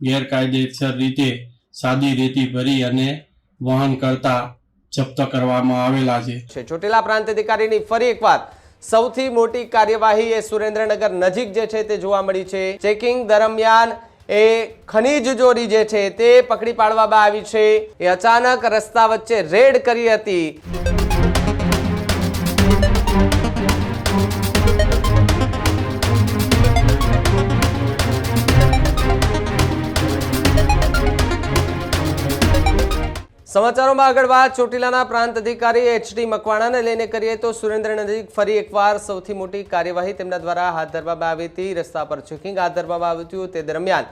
ગેરકાયદેસર રીતે સાદી રેતી ભરી અને વહન કરતા જપ્ત કરવામાં આવેલા છે. ચોટીલા પ્રાંત અધિકારીની ફરી એક વાત સૌથી મોટી કાર્યવાહી એ સુરેન્દ્રનગર નજીક જે છે તે જોવા મળી છે. ચેકિંગ દરમિયાન એ ખનીજ ચોરી જે છે તે પકડી પાડવામાં આવી છે. એ અચાનક રસ્તા વચ્ચે રેડ કરી હતી. સમાચારોમાં આગળ વાત. ચોટીલાના પ્રાંત અધિકારી એચડી મકવાણાને લઈને કરીએ તો સુરેન્દ્ર નજીક ફરી એકવાર સૌથી મોટી કાર્યવાહી તેમના દ્વારા હાથ ધરવામાં આવી હતી. રસ્તા પર ચેકિંગ હાથ ધરવામાં આવ્યું હતું. તે દરમિયાન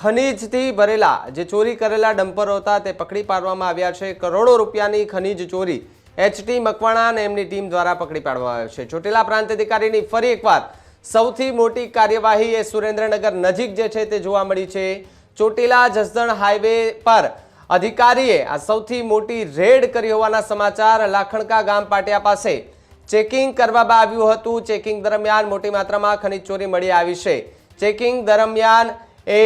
ખનીજથી ભરેલા, જે ચોરી કરેલા ડમ્પરો હતા, તે પકડી પાડવામાં આવ્યા છે. કરોડો રૂપિયાની ખનીજ ચોરી એચટી મકવાણા અને એમની ટીમ દ્વારા પકડી પાડવામાં આવ્યા છે. ચોટીલા પ્રાંત અધિકારીની ફરી એકવાર સૌથી મોટી કાર્યવાહી એ સુરેન્દ્રનગર નજીક જે છે તે જોવા મળી છે. ચોટીલા જસદણ હાઈવે પર અધિકારીએ આ સૌથી મોટી રેડ કરી હોવાના સમાચાર લાખણકા ગામ પાટિયા પાસે. ચેકિંગ કરવામાં આવ્યું હતું. ચેકિંગ દરમિયાન મોટી માત્રામાં ખનીજ ચોરી મળી આવી છે. ચેકિંગ દરમિયાન એ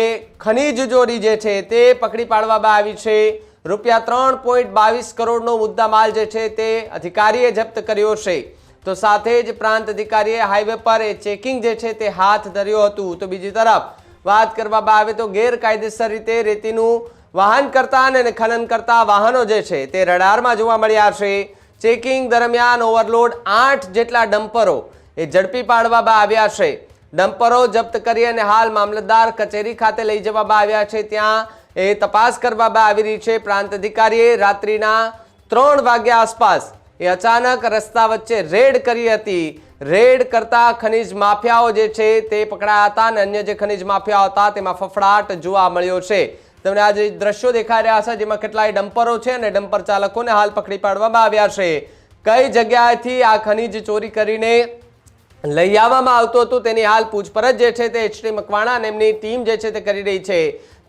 ખનીજ ચોરી જે છે તે પકડી પાડવામાં આવી છે. રૂપિયા ત્રણ પોઈન્ટ બાવીસ કરોડનો મુદ્દામાલ જે છે તે અધિકારીએ જપ્ત કર્યો છે. તો સાથે જ પ્રાંત અધિકારીએ હાઈવે પર એ ચેકિંગ જે છે તે હાથ ધર્યો હતું. તો બીજી તરફ વાત કરવામાં આવે તો ગેરકાયદેસર રીતે રેતીનું વાહન કરતા અને ખનન કરતા વાહનો જે છે તે રડારમાં જોવા મળ્યા છે ચેકિંગ દરમિયાન ઓવરલોડ આઠ જેટલા ડમ્પરો એ ઝડપી પાડવામાં આવ્યા છે. ડમ્પરો જપ્ત કરી અને હાલ મામલતદાર કચેરી ખાતે લઈ જવામાં આવ્યા છે. ત્યાં એ તપાસ કરવામાં આવી રહી છે. પ્રાંત અધિકારીએ રાત્રિના ત્રણ વાગ્યા આસપાસ એ અચાનક રસ્તા વચ્ચે રેડ કરી હતી. રેડ કરતા ખનિજ માફિયાઓ જે છે તે પકડાયા હતા અને અન્ય જે ખનિજ માફિયાઓ હતા તેમાં ફફડાટ જોવા મળ્યો છે. તમને આજે દ્રશ્યો દેખાઈ રહ્યા છે જેમાં કેટલાય ડમ્પરો છે અને ડમ્પર ચાલકોને હાલ પકડી પાડવામાં આવ્યા છે. કઈ જગ્યાએથી આ ખનીજ ચોરી કરીને લઈ આવવામાં આવતું હતું તેની હાલ પૂછપરછ જે છે તે એચડી મકવાણા અને એમની ટીમ જે છે તે કરી રહી છે.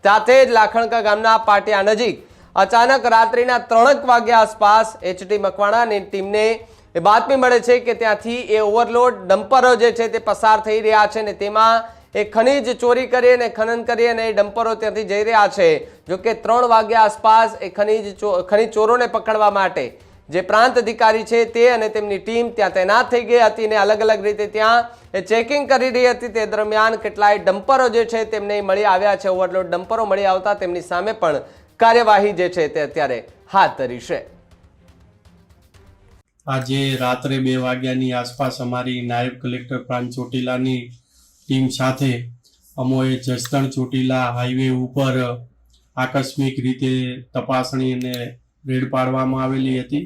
સાથે જ લાખણકા ગામના પાટિયા નજીક અચાનક રાત્રિના ત્રણક વાગ્યા આસપાસ એચડી મકવાણાની ટીમને એ બાતમી મળે છે કે ત્યાંથી એ ઓવરલોડ ડમ્પરો જે છે તે પસાર થઈ રહ્યા છે ને તેમાં એ ખનીજ ચોરી કરી અને ખનન કરી અને એ ડમ્પરો ત્યાંથી જઈ રહ્યા છે. જો કે ત્રણ વાગ્યા આસપાસ એ ખનીજ ખનીજ ચોરોને પકડવા માટે જે પ્રાંત અધિકારી છે તે અને તેમની ટીમ ત્યાં તૈનાત થઈ ગઈ હતી અને અલગ અલગ રીતે ત્યાં એ ચેકિંગ કરી રહી હતી. તે દરમિયાન કેટલાય ડમ્પરો જે છે તેમને મળી આવ્યા છે. ઓવરલોડ ડમ્પરો મળી આવતા તેમની સામે પણ કાર્યવાહી જે છે તે અત્યારે હાથ ધરી છે. આજે રાત્રે બે વાગ્યાની આસપાસ અમારી નાયબ કલેક્ટર પ્રાંત ચોટીલાની ટીમ સાથે અમોએ જસદણ ચોટીલા હાઈવે ઉપર આકસ્મિક રીતે તપાસણી અને રેડ પાડવામાં આવેલી હતી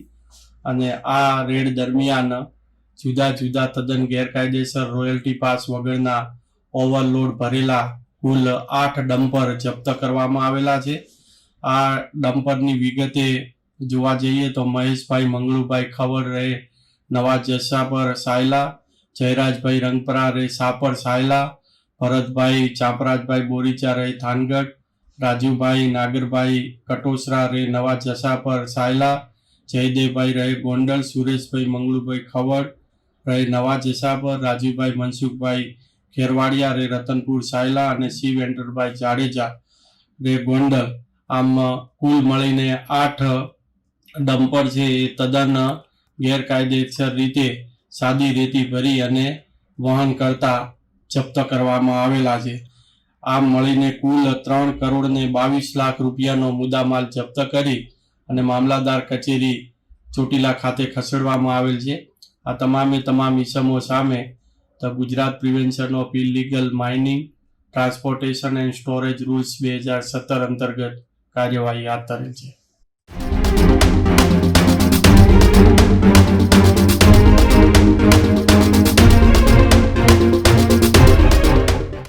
અને આ રેડ દરમિયાન જુદા જુદા તદ્દન ગેરકાયદેસર રોયલ્ટી પાસ વગરના ઓવરલોડ ભરેલા કુલ આઠ ડમ્પર જપ્ત કરવામાં આવેલા છે. આ ડમ્પરની વિગતે જોવા જઈએ તો મહેશભાઈ મંગળુભાઈ ખબર રહે નવા જસાપર સાયલા જયરાજભાઈ રંગપરા રહે સાપર સાયલા, ભરતભાઈ ચાપરાજભાઈ બોરીચા રહે થાનગઢ, રાજુભાઈ નાગરભાઈ કટોસરા રહે નવા જસાપર સાયલા, જયદેવભાઈ રહે ગોંડલ, સુરેશભાઈ મંગળુભાઈ ખવડ રહે નવા જસાપર, રાજુભાઈ મનસુખભાઈ ખેરવાડિયા રે રતનપુર સાયલા અને શિવ એન્ટરભાઈ જાડેજા રે ગોંડલ. આમ, કુલ મળીને આઠ ડમ્પર છે એ તદ્દન ગેરકાયદેસર રીતે સાદી રેતી ભરી અને વહન કરતા જપ્ત કરવામાં આવેલા છે. આમ મળીને કુલ ત્રણ કરોડ ને બાવીસ લાખ રૂપિયાનો મુદ્દામાલ જપ્ત કરી અને મામલાદાર કચેરી ચોટીલા ખાતે ખસેડવામાં આવેલ છે. આ તમામે તમામ ઇસમો સામે the Gujarat prevention of illegal mining, transportation and storage rules બે હજાર સત્તર અંતર્ગત કાર્યવાહી હાથ ધરેલ છે.